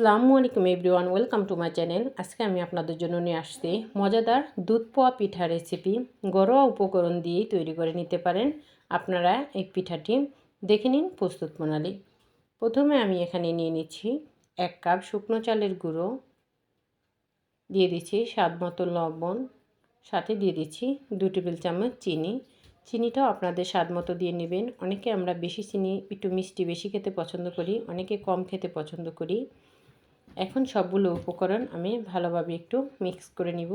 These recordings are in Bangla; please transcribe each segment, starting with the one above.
আসসালামু আলাইকুম everyone, welcome to my channel. আজকে আমি আপনাদের জন্য নিয়ে আসছি মজাদার দুধ পোয়া পিঠা রেসিপি। ঘরোয়া উপকরণ দিয়েই তৈরি করে নিতে পারেন আপনারা এই পিঠাটি। দেখে নিন প্রস্তুত প্রণালী। প্রথমে আমি এখানে নিয়ে নিচ্ছি এক কাপ শুকনো চালের গুঁড়ো, দিয়ে দিচ্ছি স্বাদ মতো লবণ, সাথে দিয়ে দিচ্ছি দু টেবিল চামচ চিনি। চিনিটাও আপনাদের স্বাদ মতো দিয়ে নেবেন। অনেকে আমরা বেশি চিনি, একটু মিষ্টি বেশি খেতে পছন্দ করি, অনেকে কম খেতে পছন্দ করি। এখন সবগুলো উপকরণ আমি ভালোভাবে একটু মিক্স করে নিব।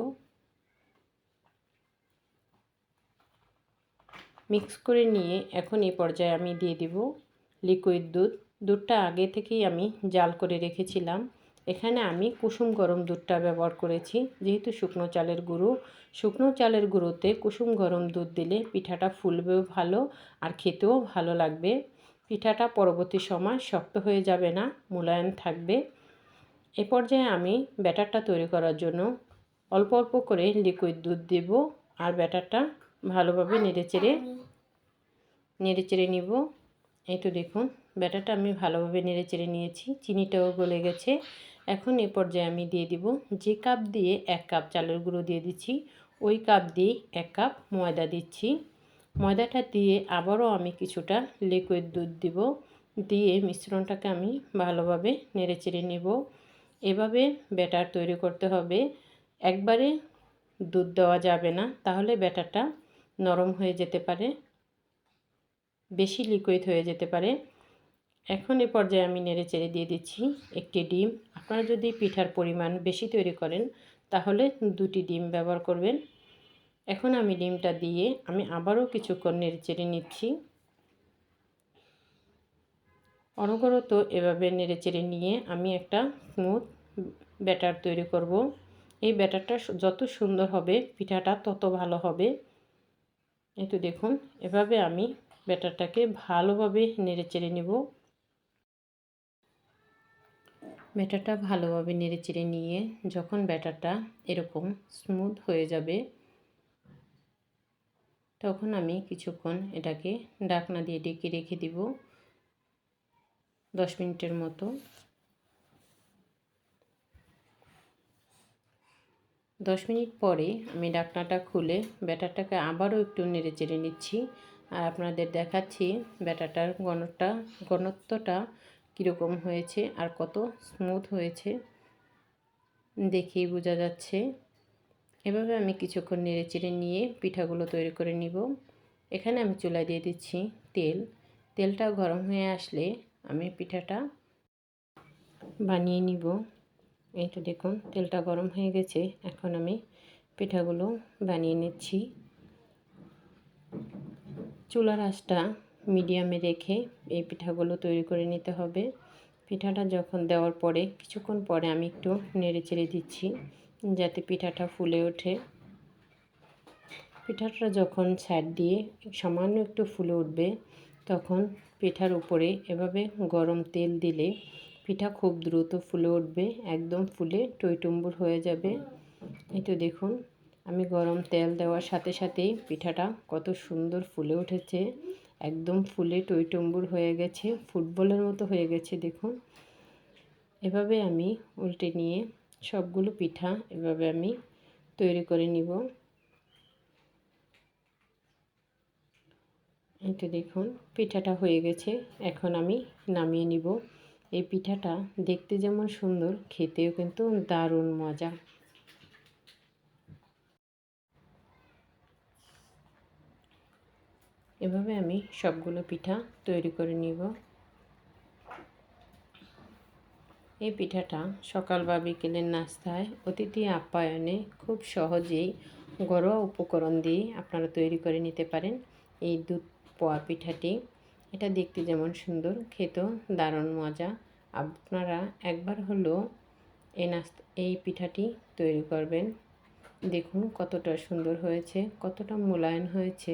মিক্স করে নিয়ে এখন এই পর্যায়ে আমি দিয়ে দিব লিকুইড দুধ। দুধটা আগে থেকেই আমি জাল করে রেখেছিলাম। এখানে আমি কুসুম গরম দুধটা ব্যবহার করেছি। যেহেতু শুকনো চালের গুঁড়ো, শুকনো চালের গুঁড়োতে কুসুম গরম দুধ দিলে পিঠাটা ফুলবেও ভালো আর খেতেও ভালো লাগবে। পিঠাটা পরবর্তী সময় শক্ত হয়ে যাবে না, মোলায়েম থাকবে। এ পর্যায়ে আমি ব্যাটারটা তৈরি করার জন্য অল্প অল্প করে লিকুইড দুধ দেব আর ব্যাটারটা ভালোভাবে নেড়েচেড়ে নেড়েচেড়ে নিব। এই তো দেখুন, ব্যাটারটা আমি ভালোভাবে নেড়েচেড়ে নিয়েছি, চিনিটাও গলে গেছে। এখন এ পর্যায়ে আমি দিয়ে দিব যে কাপ দিয়ে এক কাপ চালের গুঁড়ো দিয়ে দিচ্ছি, ওই কাপ দিয়ে এক কাপ ময়দা দিচ্ছি। ময়দাটা দিয়ে আবারও আমি কিছুটা লিকুইড দুধ দিব, দিয়ে মিশ্রণটাকে আমি ভালোভাবে নেড়েচেড়ে নেব। এভাবে ব্যাটার তৈরি করতে হবে। একবারে দুধ দেওয়া যাবে না, তাহলে ব্যাটারটা নরম হয়ে যেতে পারে, বেশি লিকুইড হয়ে যেতে পারে। এখন এ পর্যায়ে আমি নেড়ে চেড়ে দিয়ে দিচ্ছি একটি ডিম। আপনারা যদি পিঠার পরিমাণ বেশি তৈরি করেন, তাহলে দুটি ডিম ব্যবহার করবেন। এখন আমি ডিমটা দিয়ে আমি আবারও কিছুক্ষণ নেড়ে চেড়ে নিচ্ছি। অনবরত এভাবে নেড়ে চেড়ে নিয়ে আমি একটা স্মুথ ব্যাটার তৈরি করব। এই ব্যাটারটা যত সুন্দর হবে, পিঠাটা তত ভালো হবে। এই তো দেখুন, এভাবে আমি ব্যাটারটাকে ভালোভাবে নেড়ে চেড়ে নেব। ব্যাটারটা ভালোভাবে নেড়ে চেড়ে নিয়ে যখন ব্যাটারটা এরকম স্মুথ হয়ে যাবে, তখন আমি কিছুক্ষণ এটাকে ডাকনা দিয়ে ডেকে রেখে দিব। দশ মিনিটের মতো। দশ মিনিট পরে আমি ডাকনাটা খুলে ব্যাটারটাকে আবারও একটু নেড়ে চেড়ে নিচ্ছি আর আপনাদের দেখাচ্ছি ব্যাটারটার ঘনটা ঘনত্বটা কীরকম হয়েছে আর কত স্মুথ হয়েছে দেখেই বোঝা যাচ্ছে। এভাবে আমি কিছুক্ষণ নেড়ে চেড়ে নিয়ে পিঠাগুলো তৈরি করে নিব। এখানে আমি চুলায় দিয়ে দিচ্ছি তেল। তেলটা গরম হয়ে আসলে আমি পিঠাটা বানিয়ে নিব। এই তো দেখুন, তেলটা গরম হয়ে গেছে। এখন আমি পিঠাগুলো বানিয়ে নিচ্ছি। চুলার আঁচটা মিডিয়ামে রেখে এই পিঠাগুলো তৈরি করে নিতে হবে। পিঠাটা যখন দেওয়ার পরে, কিছুক্ষণ পরে আমি একটু নেড়ে চেড়ে দিচ্ছি, যাতে পিঠাটা ফুলে ওঠে। পিঠাটা যখন সাইড দিয়ে সামান্য একটু ফুলে উঠবে তখন পিঠার উপরে এভাবে গরম তেল দিলে পিঠা খুব দ্রুত ফুলে উঠবে, একদম ফুলে টইটুম্বুর হয়ে যাবে। এই তো দেখুন, আমি গরম তেল দেওয়ার সাথে সাথেই পিঠাটা কত সুন্দর ফুলে উঠেছে, একদম ফুলে টইটুম্বুর হয়ে গেছে, ফুটবলের মতো হয়ে গেছে, দেখুন। এভাবে আমি উল্টে নিয়ে সবগুলো পিঠা এভাবে আমি তৈরি করে নিব। তো দেখুন, পিঠাটা হয়ে গেছে। এখন আমি নামিয়ে নিব। এই পিঠাটা দেখতে যেমন সুন্দর, খেতেও কিন্তু দারুণ মজা। এভাবে আমি সবগুলো পিঠা তৈরি করে নিব। এই পিঠাটা সকাল বা বিকেলের নাস্তায়, অতিথি আপ্যায়নে খুব সহজেই ঘরোয়া উপকরণ দিয়ে আপনারা তৈরি করে নিতে পারেন। এই দুধ পোয়া পিঠাটি। এটা দেখতে যেমন সুন্দর, খেতেও দারুণ মজা। আপনারা একবার হলো এই নাস্তা এই পিঠাটি তৈরি করবেন। দেখুন কতটা সুন্দর হয়েছে, কতটা মোলায়েম হয়েছে।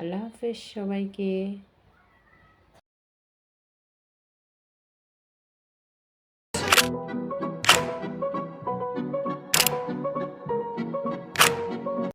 আল্লাহ হাফেজ সবাইকে।